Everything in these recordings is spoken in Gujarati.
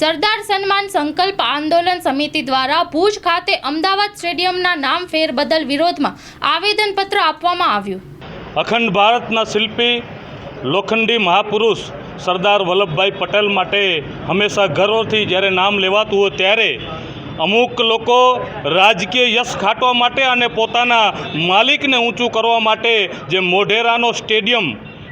સરદાર સન્માન સંકલ્પ આંદોલન સમિતિ દ્વારા ભુજ ખાતે અમદાવાદ સ્ટેડિયમના નામ ફેરબદલ વિરોધમાં આવેદનપત્ર આપવામાં આવ્યું. અખંડ ભારતના શિલ્પી, લોખંડી મહાપુરુષ સરદાર વલ્લભભાઈ પટેલ માટે હંમેશા ગર્વથી જ્યારે નામ લેવાતું હોય ત્યારે અમુક લોકો રાજકીય યશ ખાટવા માટે અને પોતાના માલિકને ઊંચું કરવા માટે જે મોઢેરાનો સ્ટેડિયમ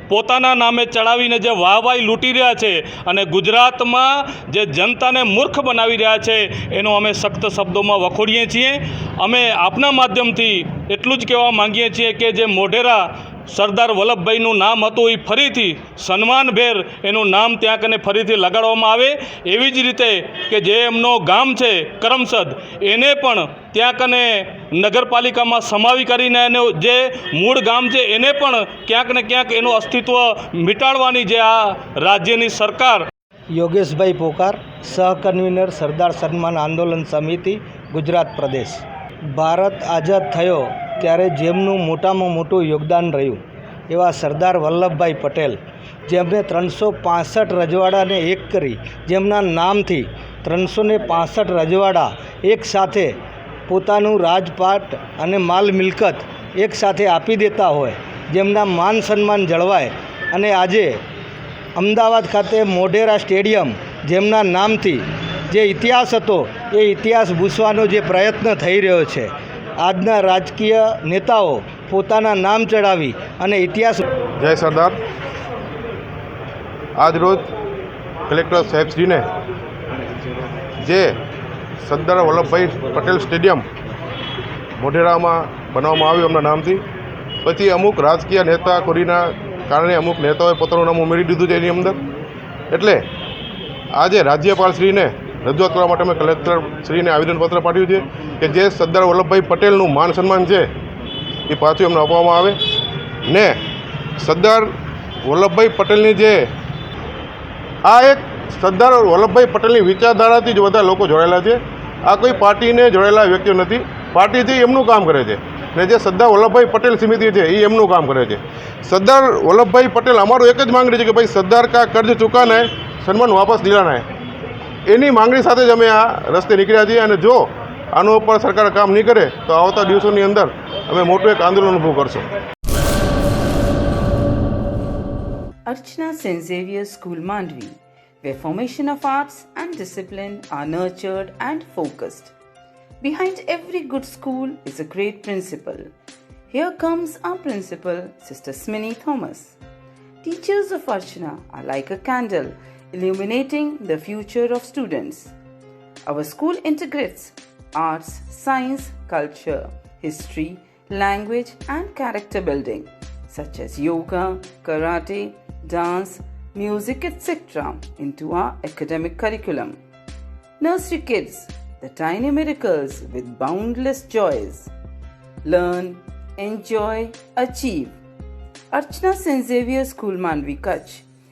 પોતાના નામે ચડાવીને જે વાહવાહી લૂંટી રહ્યા છે અને ગુજરાતમાં જે જનતાને મૂર્ખ બનાવી રહ્યા છે, એનો અમે સખ્ત શબ્દોમાં વખોડીએ છીએ. અમે આપના માધ્યમથી એટલું જ કહેવા માંગીએ છીએ કે જે મોઢેરા સરદાર વલ્લભભાઈનું નામ હતું એ ફરીથી સન્માનભેર એનું નામ ત્યાં કને ફરીથી લગાડવામાં આવે. એવી જ રીતે કે જે એમનો ગામ છે કરમસદ, એને પણ ત્યાં કને નગરપાલિકામાં સમાવી કરીને એનું જે મૂળ ગામ છે એને પણ ક્યાંક ને ક્યાંક એનું અસ્તિત્વ મિટાડવાની જે આ રાજ્યની સરકાર યોગેશભાઈ પોકાર, સહકન્વીનર સરદાર સન્માન આંદોલન સમિતિ, ગુજરાત પ્રદેશ. ભારત આઝાદ થયો ત્યારે જેમનું મોટામાં મોટું યોગદાન રહ્યું, એવા સરદાર વલ્લભભાઈ પટેલ, જેમણે ત્રણસો પાસઠ રજવાડાને એક કરી, જેમના નામથી ત્રણસો ને પાસઠ રજવાડા એક સાથે પોતાનું રાજપાટ અને માલ મિલકત એક સાથે આપી દેતા હોય, જેમના માન સન્માન જળવાય અને આજે અમદાવાદ ખાતે મોઢેરા સ્ટેડિયમ, જેમના નામથી જે ઇતિહાસ હતો, એ ઇતિહાસ ભૂસવાનો જે પ્રયત્ન થઈ રહ્યો છે. આજના રાજકીય નેતાઓ પોતાના નામ ચડાવી અને ઇતિહાસ જય સરદાર. આજ રોજ કલેક્ટર સાહેબશ્રીને જે સરદાર વલ્લભભાઈ પટેલ સ્ટેડિયમ મોઢેરામાં બનાવવામાં આવ્યું એમના નામથી, પછી અમુક રાજકીય નેતા કોરીના કારણે અમુક નેતાઓએ પોતાનું નામ ઉમેરી દીધું છે એની અંદર. એટલે આજે રાજ્યપાલશ્રીને રજૂઆત કરવા માટે અમે કલેક્ટરશ્રીને આવેદનપત્ર પાઠવ્યું છે કે જે સરદાર વલ્લભભાઈ પટેલનું માન સન્માન છે, એ પાછું એમને આપવામાં આવે. ને સરદાર વલ્લભભાઈ પટેલની જે આ એક સરદાર વલ્લભભાઈ પટેલની વિચારધારાથી જ બધા લોકો જોડાયેલા છે. આ કોઈ પાર્ટીને જોડાયેલા વ્યક્તિઓ નથી. પાર્ટીથી એમનું કામ કરે છે. ને જે સરદાર વલ્લભભાઈ પટેલ સમિતિ છે, એ એમનું કામ કરે છે. સરદાર વલ્લભભાઈ પટેલ, અમારું એક જ માંગણી છે કે ભાઈ સરદાર કા કર્જ ચૂકાના સન્માન વાપસ દિલાના હે એની માંગણી સાથે જ અમે આ રસ્તે નીકળ્યા છીએ અને જો આનો ઉપર સરકાર કામ નહીં કરે તો આવતા દિવસોની અંદર અમે મોટું એક આંદોલન ઊભું કરશું Archana St. Xavier's School Mandvi, where formation of arts and discipline are nurtured and focused. Behind every good school is a great principal. Here comes our principal, Sister Smini Thomas. Teachers of Archana are like a candle illuminating the future of students. Our school integrates arts, science, culture, history, language, and character building, such as yoga, karate, dance, music, etc., into our academic curriculum. Nursery kids, the tiny miracles with boundless joys. Learn, enjoy, achieve. Archana St. Xavier School Manvi Kutch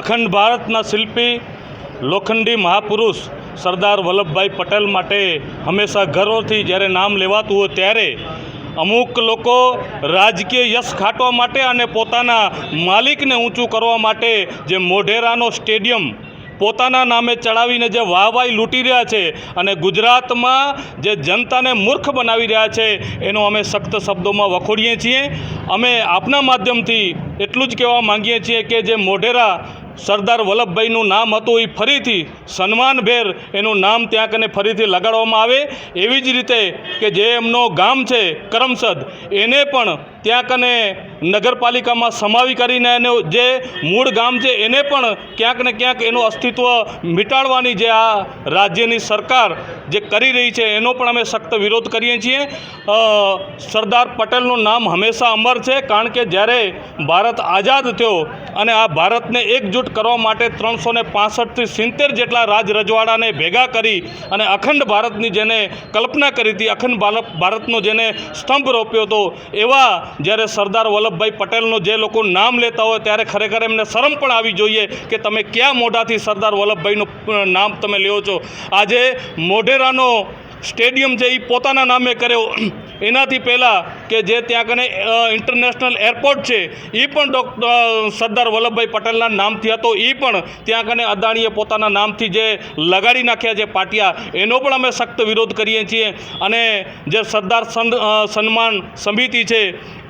અખંડ ભારતના શિલ્પી લોખંડી મહાપુરુષ સરદાર વલ્લભભાઈ પટેલ માટે હંમેશા ગર્વથી જ્યારે નામ લેવાતું હોય ત્યારે અમુક લોકો રાજકીય યશ ખાટવા માટે અને પોતાના માલિકને ઊંચું કરવા માટે જે મોઢેરાનો સ્ટેડિયમ પોતાના નામે ચડાવીને જે વાહવાહી લૂંટી રહ્યા છે અને ગુજરાતમાં જે જનતાને મૂર્ખ બનાવી રહ્યા છે, એનો અમે સખ્ત શબ્દોમાં વખોડીએ છીએ. અમે આપના માધ્યમથી એટલું જ કહેવા માંગીએ છીએ કે જે મોઢેરા સરદાર વલ્લભભાઈનું નામ હતું એ ફરીથી સન્માનભેર એનું નામ ત્યાં કને ફરીથી લગાડવામાં આવે. એવી જ રીતે કે જે એમનો ગામ છે કરમસદ, એને પણ ત્યાં કને નગરપાલિકામાં સમાવી કરીને એને જે મૂળ ગામ છે એને પણ ક્યાંક ને ક્યાંક એનું અસ્તિત્વ મિટાડવાની જે આ રાજ્યની સરકાર જે કરી રહી છે, એનો પણ અમે સખ્ત વિરોધ કરીએ છીએ. સરદાર પટેલનું નામ હંમેશા અમર છે, કારણ કે જ્યારે ભારત આઝાદ થયો અને આ ભારતને એકજૂટ કરવા માટે ત્રણસો ને પાસઠથી સિત્તેર જેટલા રાજ રજવાડાને ભેગા કરી અને અખંડ ભારતની જેને કલ્પના કરી હતી, અખંડ ભારત ભારતનો જેને સ્તંભ રોપ્યો હતો, એવા જ્યારે સરદાર વલ્લભભાઈ પટેલનું જે લોકો નામ લેતા હોય ત્યારે ખરેખર એમને શરમ પણ આવી જોઈએ કે તમે ક્યાં મોઢાથી સરદાર વલ્લભભાઈનું નામ તમે લ્યો છો. આજે મોઢેરાનો સ્ટેડિયમ છે એ પોતાના નામે કર્યો એનાથી પહેલાં કે જે ત્યાં કને ઇન્ટરનેશનલ એરપોર્ટ છે એ પણ સરદાર વલ્લભભાઈ પટેલના નામથી હતો. એ પણ ત્યાં કને અદાણીએ પોતાના નામથી જે લગાડી નાખ્યા છે પાટિયા, એનો પણ અમે સખ્ત વિરોધ કરીએ છીએ. અને જે સરદાર સન સન્માન સમિતિ છે,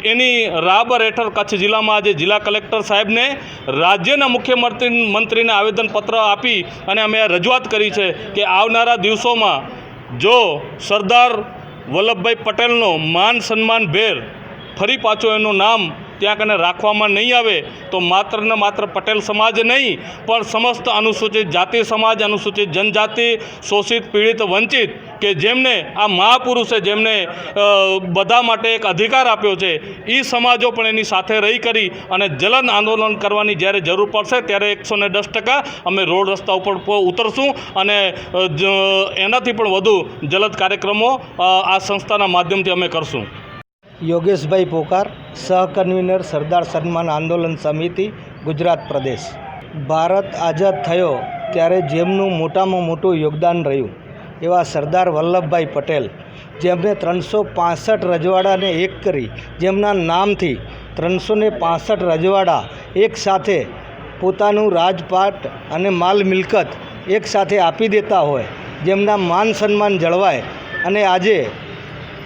એની રાબર હેઠળ કચ્છ જિલ્લામાં આજે જિલ્લા કલેક્ટર સાહેબને રાજ્યના મુખ્યમંત્રી, મંત્રીને આવેદનપત્ર આપી અને અમે રજૂઆત કરી છે કે આવનારા દિવસોમાં જો સરદાર વલ્લભભાઈ પટેલનો માન સન્માન ભેર ફરી પાછું એનું નામ ત્યાં કને રાખવામાં નહીં આવે તો માત્ર ને માત્ર પટેલ સમાજ નહીં, પણ સમસ્ત અનુસૂચિત જાતિ સમાજ, અનુસૂચિત જનજાતિ, શોષિત, પીડિત, વંચિત કે જેમને આ મહાપુરુષે જેમને બધા માટે એક અધિકાર આપ્યો છે એ સમાજો પણ એની સાથે રહી કરી અને જલન આંદોલન કરવાની જ્યારે જરૂર પડશે ત્યારે એકસો ને દસ ટકા અમે રોડ રસ્તા ઉપર ઉતરશું અને એનાથી પણ વધુ જલદ કાર્યક્રમો આ સંસ્થાના માધ્યમથી અમે કરશું. યોગેશભાઈ પોકાર, સહકન્વીનર સરદાર સન્માન આંદોલન સમિતિ, ગુજરાત પ્રદેશ. ભારત આઝાદ થયો ત્યારે જેમનું મોટામાં મોટું યોગદાન રહ્યું, એવા સરદાર વલ્લભભાઈ પટેલ, જેમણે ત્રણસો પાસઠ રજવાડાને એક કરી, જેમના નામથી ત્રણસો ને પાસઠ રજવાડા એક સાથે પોતાનું રાજપાટ અને માલ મિલકત એક સાથે આપી દેતા હોય, જેમના માન સન્માન જળવાય અને આજે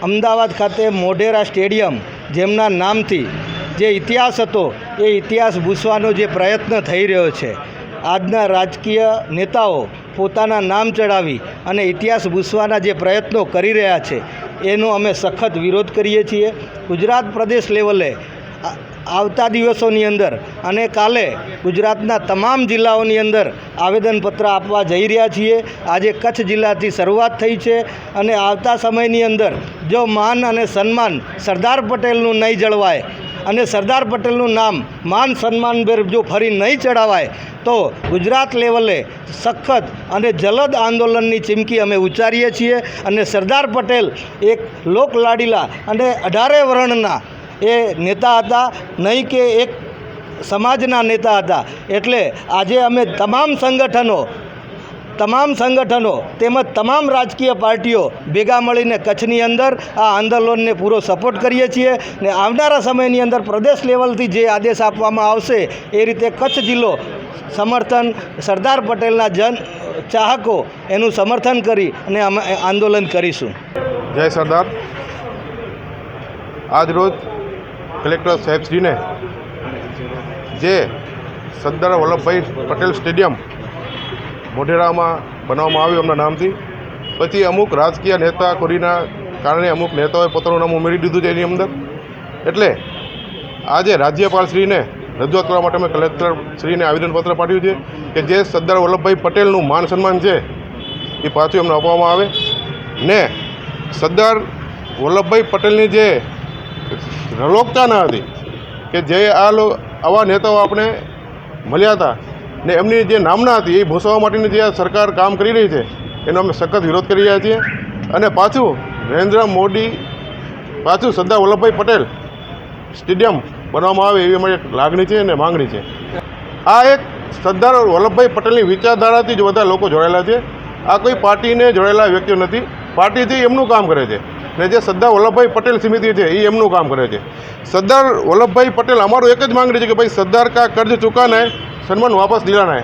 અમદાવાદ ખાતે મોઢેરા સ્ટેડિયમ, જેમના નામથી જે ઇતિહાસ હતો, એ ઇતિહાસ ભૂસવાનો જે પ્રયત્ન થઈ રહ્યો છે. આજના રાજકીય નેતાઓ પોતાના નામ ચડાવી અને ઇતિહાસ ભૂસવાના જે પ્રયત્નો કરી રહ્યા છે, એનો અમે સખત વિરોધ કરીએ છીએ. ગુજરાત પ્રદેશ લેવલે આવતા દિવસોની અંદર અને કાલે ગુજરાતના તમામ જિલ્લાઓની અંદર આવેદનપત્ર આપવા જઈ રહ્યા છીએ. આજે કચ્છ જિલ્લાથી શરૂઆત થઈ છે અને આવતા સમયની અંદર જો માન અને સન્માન સરદાર પટેલનું નહીં જળવાય અને સરદાર પટેલનું નામ માન સન્માનભેર જો ફરી નહીં ચડાવાય તો ગુજરાત લેવલે સખત અને જલદ આંદોલનની ચીમકી અમે ઉચ્ચારીએ છીએ અને સરદાર પટેલ એક લોકલાડીલા અને અઢારે વર્ણના એ નેતા હતા, નહીં કે એક સમાજના નેતા હતા. એટલે આજે અમે તમામ સંગઠનો તમામ સંગઠનો તેમજ તમામ રાજકીય પાર્ટીઓ ભેગા મળીને કચ્છની અંદર આ આંદોલનને પૂરો સપોર્ટ કરીએ છીએ ને આવનારા સમયની અંદર પ્રદેશ લેવલથી જે આદેશ આપવામાં આવશે એ રીતે કચ્છ જિલ્લો સમર્થન સરદાર પટેલના જન ચાહકો એનું સમર્થન કરી અને અમે આંદોલન કરીશું. જય સરદાર. આજ કલેક્ટર સાહેબશ્રીને જે સરદાર વલ્લભભાઈ પટેલ સ્ટેડિયમ મોઢેરામાં બનાવવામાં આવ્યું એમના નામથી. પછી અમુક રાજકીય નેતા કોરીના કારણે અમુક નેતાઓએ પોતાનું નામ ઉમેરી દીધું છે એની અંદર. એટલે આજે રાજ્યપાલશ્રીને રજૂઆત કરવા માટે અમે કલેક્ટરશ્રીને આવેદનપત્ર પાઠવ્યું છે કે જે સરદાર વલ્લભભાઈ પટેલનું માન સન્માન છે એ પાછું એમને આપવામાં આવે. ને સરદાર વલ્લભભાઈ પટેલની જે રલોકતા ન હતી કે જે આ આવા નેતાઓ આપણે મળ્યા હતા ને એમની જે નામના હતી એ ભૂસવા માટેની જે આ સરકાર કામ કરી રહી છે, એનો અમે સખત વિરોધ કરી રહ્યા છીએ. અને પાછું નરેન્દ્ર મોદી પાછું સરદાર વલ્લભભાઈ પટેલ સ્ટેડિયમ બનાવવામાં આવે એવી અમારી લાગણી છે અને માંગણી છે. આ એક સરદાર વલ્લભભાઈ પટેલની વિચારધારાથી જ બધા લોકો જોડાયેલા છે. આ કોઈ પાર્ટીને જોડાયેલા વ્યક્તિઓ નથી. પાર્ટીથી એમનું કામ કરે છે. ને જે સરદાર વલ્લભભાઈ પટેલ સમિતિ છે, એ એમનું કામ કરે છે. સરદાર વલ્લભભાઈ પટેલ અમારું એક જ માંગણી છે કે ભાઈ સરદાર કા કર્જ ચૂકાના સન્માન વાપસ દિલાના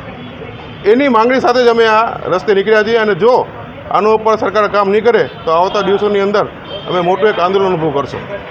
એની માંગણી સાથે જ અમે આ રસ્તે નીકળ્યા છીએ અને જો આનો ઉપર સરકાર કામ નહીં કરે, તો આવતા દિવસોની અંદર અમે મોટું એક આંદોલન ઊભું કરશું.